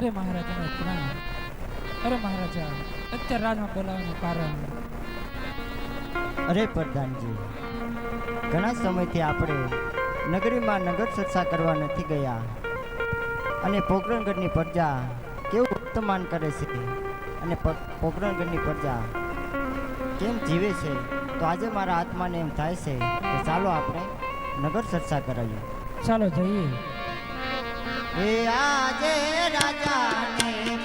અરે મહારાજાને પ્રણામ અરે મહારાજા અત્યારે રાજમાં બોલાવવાનું કારણ. અરે પ્રધાનજી ઘણા સમયથી આપણે નગરીમાં નગર સત્સા કરવા નથી ગયા. અને પોકરણગઢની પ્રજા કેવું વર્તમાન કરે છે? અને પોકરણગઢની પ્રજા કેમ જીવે છે? તો આજે મારા આત્માને એમ થાય છે કે ચાલો આપણે નગર ચર્ચા કરાવીએ. ચાલો જઈએ. એ આજે રાજાને